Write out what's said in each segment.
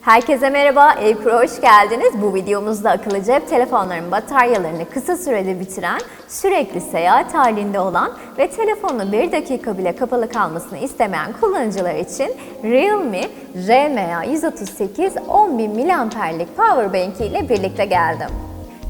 Herkese merhaba, Evpro hoş geldiniz. Bu videomuzda akıllı cep telefonlarının bataryalarını kısa sürede bitiren, sürekli seyahat halinde olan ve telefonun bir dakika bile kapalı kalmasını istemeyen kullanıcılar için Realme RMA 138 10.000 mAh'lik powerbank ile birlikte geldim.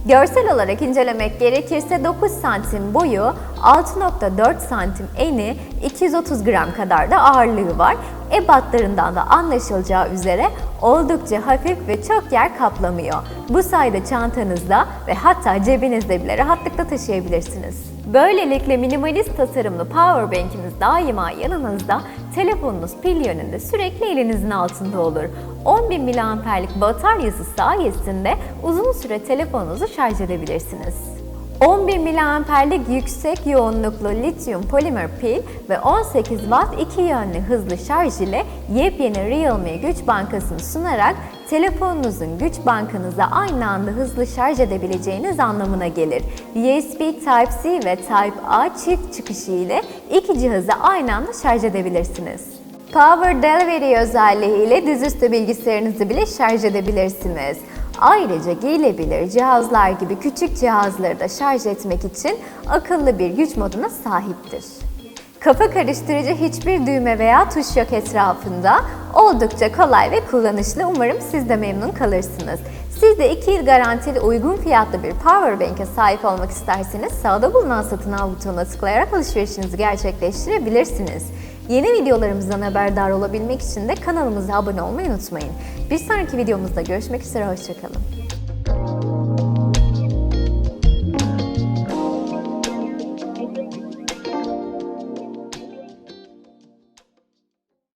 Görsel olarak incelemek gerekirse 9 santim boyu, 6.4 santim eni, 230 gram kadar da ağırlığı var. Ebatlarından da anlaşılacağı üzere oldukça hafif ve çok yer kaplamıyor. Bu sayede çantanızda ve hatta cebinizde bile rahatlıkla taşıyabilirsiniz. Böylelikle minimalist tasarımlı powerbank'iniz daima yanınızda, telefonunuz pil yönünde sürekli elinizin altında olur. 10.000 mAh'lik bataryası sayesinde uzun süre telefonunuzu şarj edebilirsiniz. 10.000 mAh'lik yüksek yoğunluklu lityum polimer pil ve 18 Watt iki yönlü hızlı şarj ile yepyeni Realme güç bankasını sunarak telefonunuzun güç bankanıza aynı anda hızlı şarj edebileceğiniz anlamına gelir. USB Type-C ve Type-A çift çıkışı ile iki cihazı aynı anda şarj edebilirsiniz. Power Delivery özelliği ile dizüstü bilgisayarınızı bile şarj edebilirsiniz. Ayrıca giyilebilir cihazlar gibi küçük cihazları da şarj etmek için akıllı bir güç moduna sahiptir. Kafa karıştırıcı hiçbir düğme veya tuş yok etrafında. Oldukça kolay ve kullanışlı. Umarım siz de memnun kalırsınız. Siz de 2 yıl garantili uygun fiyatlı bir powerbank'e sahip olmak isterseniz sağda bulunan satın al butonuna tıklayarak alışverişinizi gerçekleştirebilirsiniz. Yeni videolarımızdan haberdar olabilmek için de kanalımıza abone olmayı unutmayın. Bir sonraki videomuzda görüşmek üzere, hoşçakalın.